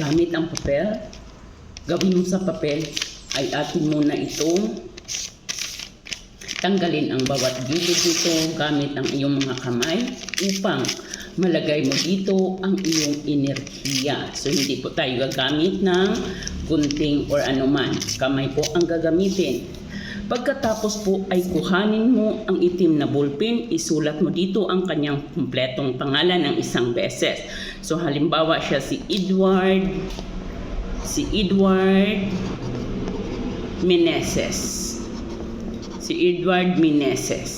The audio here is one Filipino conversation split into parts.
gamit ang papel. Gawin mo sa papel ay atin muna itong tanggalin ang bawat gilid nito gamit ang iyong mga kamay upang malagay mo dito ang iyong enerhiya. So hindi po tayo gagamit ng gunting or anuman. Kamay po ang gagamitin. Pagkatapos po ay kuhanin mo ang itim na ballpen, isulat mo dito ang kanyang kumpletong pangalan ng isang beses. So halimbawa siya si Edward, si Edward Meneses. Si Edward Meneses.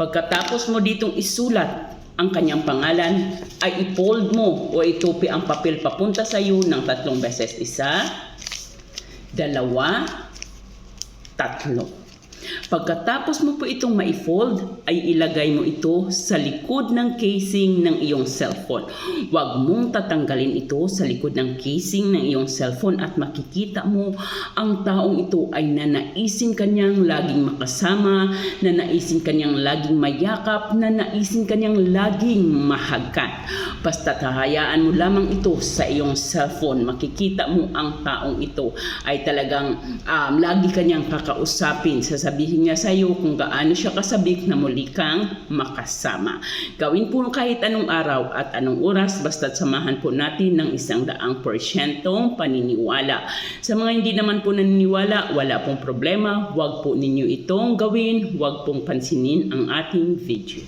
Pagkatapos mo ditong isulat ang kanyang pangalan, ay i-fold mo o itupi ang papel papunta sa iyo ng tatlong beses. Isa, dalawa, um 都 Pagkatapos mo po itong ma-fold, ay ilagay mo ito sa likod ng casing ng iyong cellphone. Huwag mong tatanggalin ito sa likod ng casing ng iyong cellphone at makikita mo ang taong ito ay nanaisin kanyang laging makasama, nanaisin kanyang laging mayakap, nanaisin kanyang laging mahagkan. Basta tahayaan mo lamang ito sa iyong cellphone, makikita mo ang taong ito ay talagang um, lagi kanyang kakausapin, sasabihin niya sa iyo kung gaano siya kasabik na muli kang makasama. Gawin po kahit anong araw at anong oras, basta't samahan po natin ng isang daang porsyentong paniniwala. Sa mga hindi naman po naniniwala, wala pong problema, huwag po ninyo itong gawin, huwag pong pansinin ang ating video.